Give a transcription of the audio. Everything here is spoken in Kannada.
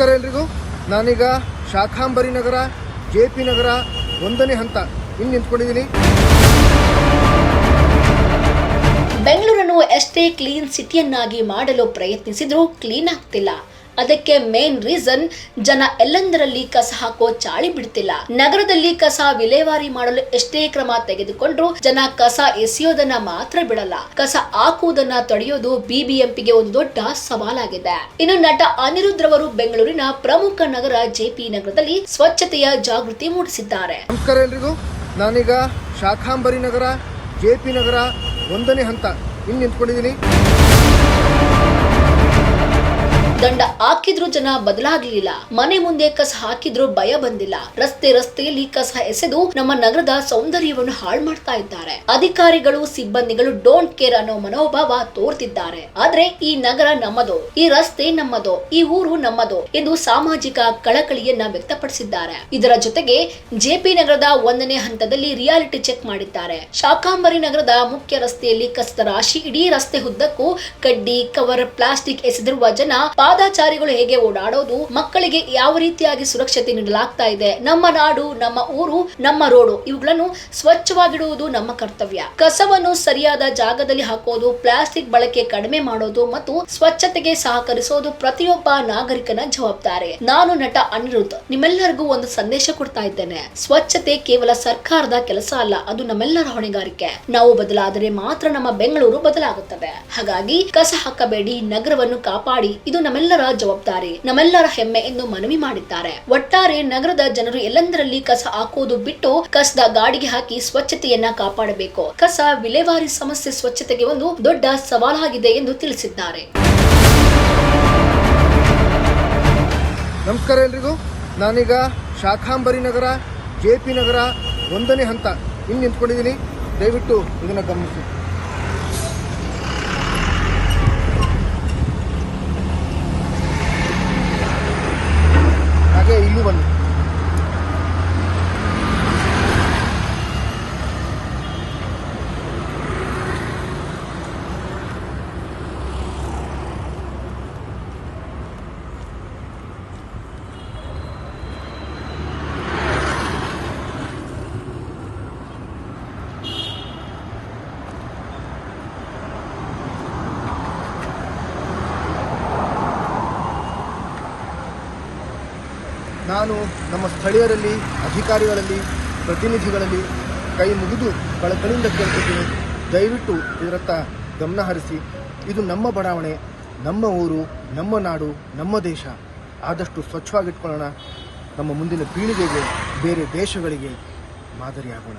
ನಮಸ್ಕಾರ ಎಲ್ರಿಗೂ. ನಾನೀಗ ಶಾಖಾಂಬರಿ ನಗರ, ಜೆ ಪಿ ನಗರ ಒಂದನೇ ಹಂತ ಇಲ್ಲಿ ನಿಂತ್ಕೊಂಡಿದ್ದೀನಿ. ಬೆಂಗಳೂರನ್ನು ಎಷ್ಟೇ ಕ್ಲೀನ್ ಸಿಟಿಯನ್ನಾಗಿ ಮಾಡಲು ಪ್ರಯತ್ನಿಸಿದ್ರೂ ಕ್ಲೀನ್ ಆಗ್ತಿಲ್ಲ. ಅದಕ್ಕೆ ಮೇನ್ ರೀಸನ್ ಜನ ಎಲ್ಲೆಂದರಲ್ಲಿ ಕಸ ಹಾಕೋ ಚಾಳಿ ಬಿಡ್ತಿಲ್ಲ. ನಗರದಲ್ಲಿ ಕಸ ವಿಲೇವಾರಿ ಮಾಡಲು ಎಷ್ಟೇ ಕ್ರಮ ತೆಗೆದುಕೊಂಡ್ರು ಜನ ಕಸ ಎಸೆಯೋದನ್ನ ಮಾತ್ರ ಬಿಡಲ್ಲ. ಕಸ ಹಾಕುವುದನ್ನ ತಡೆಯೋದು ಬಿಬಿಎಂಪಿಗೆ ಒಂದು ದೊಡ್ಡ ಸವಾಲಾಗಿದೆ. ಇನ್ನು ನಟ ಅನಿರುದ್ಧ ಅವರು ಬೆಂಗಳೂರಿನ ಪ್ರಮುಖ ನಗರ ಜೆಪಿ ನಗರದಲ್ಲಿ ಸ್ವಚ್ಛತೆಯ ಜಾಗೃತಿ ಮೂಡಿಸಿದ್ದಾರೆ. ನಮಸ್ಕಾರ ಎಲ್ರಿಗೂ. ನಾನೀಗ ಶಾಖಾಂಬರಿ ನಗರ ಜೆಪಿ ನಗರ ಒಂದನೇ ಹಂತ. ಇಲ್ಲಿ ನಿಂತ್ಕೊಂಡಿದ್ದೀನಿ. ದಂಡ ಹಾಕಿದ್ರು ಜನ ಬದಲಾಗ್ಲಿಲ್ಲ. ಮನೆ ಮುಂದೆ ಕಸ ಹಾಕಿದ್ರು ಭಯ ಬಂದಿಲ್ಲ. ರಸ್ತೆ ರಸ್ತೆಯಲ್ಲಿ ಕಸ ಎಸೆದು ನಮ್ಮ ನಗರದ ಸೌಂದರ್ಯವನ್ನು ಹಾಳು ಮಾಡ್ತಾ ಇದ್ದಾರೆ. ಅಧಿಕಾರಿಗಳು, ಸಿಬ್ಬಂದಿಗಳು ಡೋಂಟ್ ಕೇರ್ ಅನ್ನೋ ಮನೋಭಾವ ತೋರ್ತಿದ್ದಾರೆ. ಆದ್ರೆ ಈ ನಗರ ನಮ್ಮದು, ಈ ರಸ್ತೆ ನಮ್ಮದು, ಈ ಊರು ನಮ್ಮದು ಎಂದು ಸಾಮಾಜಿಕ ಕಳಕಳಿಯನ್ನ ವ್ಯಕ್ತಪಡಿಸಿದ್ದಾರೆ. ಇದರ ಜೊತೆಗೆ ಜೆಪಿ ನಗರದ ಒಂದನೇ ಹಂತದಲ್ಲಿ ರಿಯಾಲಿಟಿ ಚೆಕ್ ಮಾಡಿದ್ದಾರೆ. ಶಾಕಾಂಬರಿ ನಗರದ ಮುಖ್ಯ ರಸ್ತೆಯಲ್ಲಿ ಕಸದ ರಾಶಿ ಇಡೀ ರಸ್ತೆ ಉದ್ದಕ್ಕೂ ಕಡ್ಡಿ, ಕವರ್ ಪ್ಲಾಸ್ಟಿಕ್ ಎಸೆದಿರುವ ಜನ ಪಾದಾಚಾರಿಗಳು ಹೇಗೆ ಓಡಾಡೋದು, ಮಕ್ಕಳಿಗೆ ಯಾವ ರೀತಿಯಾಗಿ ಸುರಕ್ಷತೆ ನೀಡಲಾಗ್ತಾ ಇದೆ, ನಮ್ಮ ನಾಡು, ನಮ್ಮ ಊರು, ನಮ್ಮ ರೋಡು, ಇವುಗಳನ್ನು ಸ್ವಚ್ಛವಾಗಿಡುವುದು ನಮ್ಮ ಕರ್ತವ್ಯ. ಕಸವನ್ನು ಸರಿಯಾದ ಜಾಗದಲ್ಲಿ ಹಾಕೋದು, ಪ್ಲಾಸ್ಟಿಕ್ ಬಳಕೆ ಕಡಿಮೆ ಮಾಡೋದು ಮತ್ತು ಸ್ವಚ್ಛತೆಗೆ ಸಹಕರಿಸೋದು ಪ್ರತಿಯೊಬ್ಬ ನಾಗರಿಕನ ಜವಾಬ್ದಾರಿ. ನಾನು ನಟ ಅನಿರುದ್ಧ್, ನಿಮ್ಮೆಲ್ಲರಿಗೂ ಒಂದು ಸಂದೇಶ ಕೊಡ್ತಾ ಇದ್ದೇನೆ. ಸ್ವಚ್ಛತೆ ಕೇವಲ ಸರ್ಕಾರದ ಕೆಲಸ ಅಲ್ಲ, ಅದು ನಮ್ಮೆಲ್ಲರ ಹೊಣೆಗಾರಿಕೆ. ನಾವು ಬದಲಾದರೆ ಮಾತ್ರ ನಮ್ಮ ಬೆಂಗಳೂರು ಬದಲಾಗುತ್ತದೆ. ಹಾಗಾಗಿ ಕಸ ಹಾಕಬೇಡಿ, ನಗರವನ್ನು ಕಾಪಾಡಿ, ಇದು ನಮ್ಮೆಲ್ಲರ ಜವಾಬ್ದಾರಿ, ನಮ್ಮೆಲ್ಲರ ಹೆಮ್ಮೆ ಎಂದು ಮನವಿ ಮಾಡಿದ್ದಾರೆ. ಒಟ್ಟಾರೆ ನಗರದ ಜನರು ಎಲ್ಲೆಂದರಲ್ಲಿ ಕಸ ಹಾಕುವುದು ಬಿಟ್ಟು ಕಸದ ಗಾಡಿಗೆ ಹಾಕಿ ಸ್ವಚ್ಛತೆಯನ್ನ ಕಾಪಾಡಬೇಕು. ಕಸ ವಿಲೇವಾರಿ ಸಮಸ್ಯೆ ಸ್ವಚ್ಛತೆಗೆ ಒಂದು ದೊಡ್ಡ ಸವಾಲಾಗಿದೆ ಎಂದು ತಿಳಿಸಿದ್ದಾರೆ. ನಮಸ್ಕಾರ ಎಲ್ರಿಗೂ. ನಾನೀಗ ಶಾಖಾಂಬರಿ ನಗರ, ಜೆ ಪಿ ನಗರ ಒಂದನೇ ಹಂತ ಇಲ್ಲಿ ನಿಂತ್ಕೊಂಡಿದ್ದೀನಿ. ದಯವಿಟ್ಟು ಇದನ್ನು ಗಮನಿಸಿ. ಹಾಗೆ ನಾನು ನಮ್ಮ ಸ್ಥಳೀಯರಲ್ಲಿ, ಅಧಿಕಾರಿಗಳಲ್ಲಿ, ಪ್ರತಿನಿಧಿಗಳಲ್ಲಿ ಕೈ ಮುಗಿದು ಕಳಕಳಿಯಿಂದ ಕೇಳ್ತಿದ್ದೀನಿ ದಯವಿಟ್ಟು ಇದರತ್ತ ಗಮನ ಹರಿಸಿ. ಇದು ನಮ್ಮ ಬಡಾವಣೆ, ನಮ್ಮ ಊರು, ನಮ್ಮ ನಾಡು, ನಮ್ಮ ದೇಶ. ಆದಷ್ಟು ಸ್ವಚ್ಛವಾಗಿಟ್ಕೊಳ್ಳೋಣ. ನಮ್ಮ ಮುಂದಿನ ಪೀಳಿಗೆಗೆ, ಬೇರೆ ದೇಶಗಳಿಗೆ ಮಾದರಿಯಾಗೋಣ.